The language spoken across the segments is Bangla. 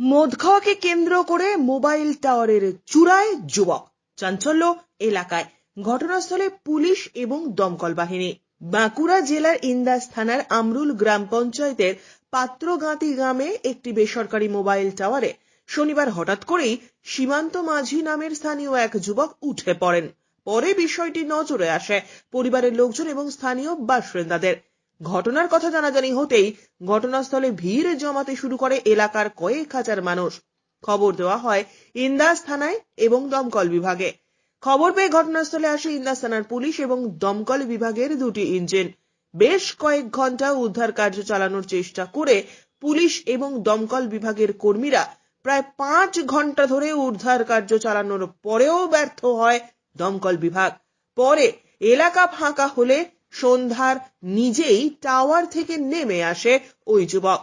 মদ খাওয়াকে কেন্দ্র করে মোবাইল টাওয়ারের চূড়ায় যুবক চাঞ্চল্য এলাকায়। ঘটনাস্থলে পুলিশ এবং দমকল বাহিনী। বাঁকুড়া জেলার ইন্দাস থানার আমরুল গ্রাম পঞ্চায়েতের পাত্রগাঁতি গ্রামে একটি বেসরকারি মোবাইল টাওয়ারে শনিবার হঠাৎ করেই সীমান্ত মাঝি নামের স্থানীয় এক যুবক উঠে পড়েন। পরে বিষয়টি নজরে আসে পরিবারের লোকজন এবং স্থানীয় বাসিন্দাদের। ঘটনার কথা জানাজানি হতেই ঘটনাস্থলে ভিড় জমাতে শুরু করে এলাকার কয়েক হাজার মানুষ। খবর দেওয়া হয় ইন্দাস থানায় এবং দমকল বিভাগে। খবর পেয়ে ঘটনাস্থলে আসে ইন্দাস থানার পুলিশ এবং দমকল বিভাগের দুটি ইঞ্জিন। বেশ কয়েক ঘণ্টা উদ্ধার কার্য চালানোর চেষ্টা করে পুলিশ এবং দমকল বিভাগের কর্মীরা প্রায় পাঁচ ঘণ্টা ধরে উদ্ধার কার্য চালানোর পরেও ব্যর্থ হয় দমকল বিভাগ। পরে এলাকা ফাঁকা হলে সন্ধ্যার নিজেই টাওয়ার থেকে নেমে আসে ওই যুবক।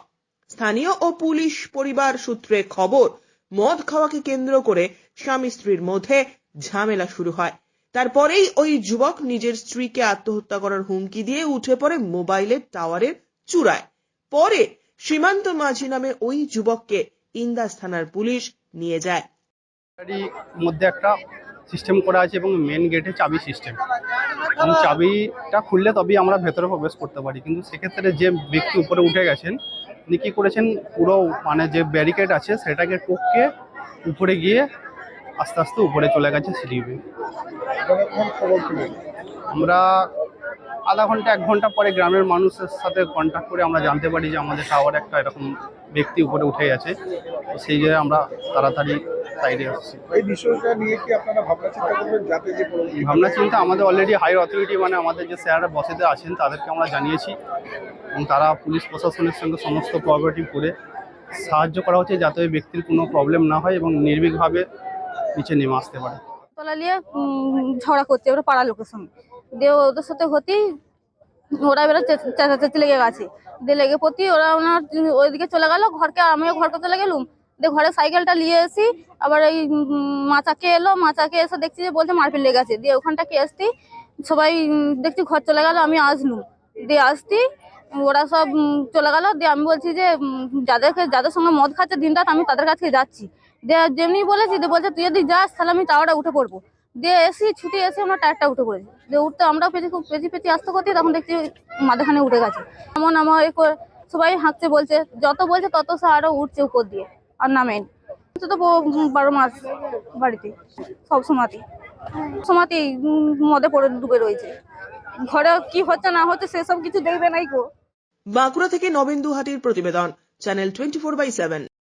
স্থানীয় ও পুলিশ পরিবার সূত্রে খবর, মদ খাওয়াকে কেন্দ্র করে স্বামী স্ত্রীর মধ্যে ঝামেলা শুরু হয়। তারপরেই ওই যুবক নিজের স্ত্রীকে আত্মহত্যা করার হুমকি দিয়ে উঠে পড়ে মোবাইলের টাওয়ারের চূড়ায়। পরে সীমান্ত মাঝি নামে ওই যুবককে ইন্দাস থানার পুলিশ নিয়ে যায়। মধ্যে একটা সিস্টেম করা আছে এবং মেন গেটে চাবি সিস্টেম এবং চাবিটা খুললে তবেই আমরা ভেতরে প্রবেশ করতে পারি। কিন্তু সেক্ষেত্রে যে ব্যক্তি উপরে উঠে গেছেন উনি কী করেছেন? পুরো মানে যে ব্যারিকেড আছে সেটাকে টপকে উপরে গিয়ে আস্তে আস্তে উপরে চলে গেছে সিঁড়ি আমরা আধা ঘণ্টা এক ঘণ্টা পরে গ্রামের মানুষের সাথে কন্ট্যাক্ট করে আমরা জানতে পারি যে আমাদের টাওয়ার একটা এরকম ব্যক্তি উপরে উঠে গেছে। সেই জায়গায় আমরা তাড়াতাড়ি সাইডে আসছি। এই বিষয়টা নিয়ে কি আপনারা ভাবনা চিন্তা করবেন যাতে যে ভাবনা চিন্তা আমাদের অলরেডি হায়ার অথরিটি মানে আমাদের যে স্যাররা বসেতে আছেন তাদেরকে আমরা জানিয়েছি। এবং তারা পুলিশ প্রশাসনের সঙ্গে সমস্ত কোঅপারেটিভ করে সাহায্য করা হচ্ছে যাতে ওই ব্যক্তির কোনো প্রবলেম না হয় এবং নির্ভীকভাবে নিচে নেমে আসতে পারে। তলা নিয়ে ঝগড়া করছে ওরা পাড়ার লোকের সঙ্গে। দিয়ে ওদের সাথে হতেই ওরা এবারে চেঁচাচেঁচি লেগে গেছে। দিয়ে লেগে পড়তেই ওরা ওনার ওইদিকে চলে গেল ঘরকে আমিও ঘরকে চলে গেলুম। দিয়ে ঘরে সাইকেলটা নিয়ে এসি, আবার এই মাচাকে এলো, মাচাকে এসে দেখছি যে বলছে মারপিট লেগে গেছে। দিয়ে ওখানটাকে আসতি সবাই দেখছি ঘর চলে গেল, আমি আসলুম দিয়ে আসতি ওরা সব চলে গেল। দিয়ে আমি বলছি যে যাদেরকে, যাদের সঙ্গে মদ খাচ্ছে দিন রাত আমি তাদের কাছে যাচ্ছি। দিয়ে যেমনি বলেছি, দিয়ে বলছে, তুই যদি যাস, তাহলে আমি টাওয়ারে উঠে পড়ব। দিয়ে এসি, ছুটি এসে আমরা টায়ারটা উঠে পড়েছি। দিয়ে উঠতে আমরাও পেঁচি পেঁচি পেঁচি আসতে করতে, তখন দেখছি মাথাখানে উঠে গেছে। এমন আমার সবাই হাঁকছে, বলছে, যত বলছে, তত সে আরও উঠছে উপর দিয়ে। আর নামেন তো বারো মাস বাড়িতে, সব সময়তেই সময়তেই মদে পড়ে ডুবে রয়েছে। ঘরে কি হচ্ছে না হচ্ছে সেসব কিছু দেখবে নাই গো। বাঁকুড়া থেকে নবেন্দু হাটির প্রতিবেদন, channel twenty four by seven.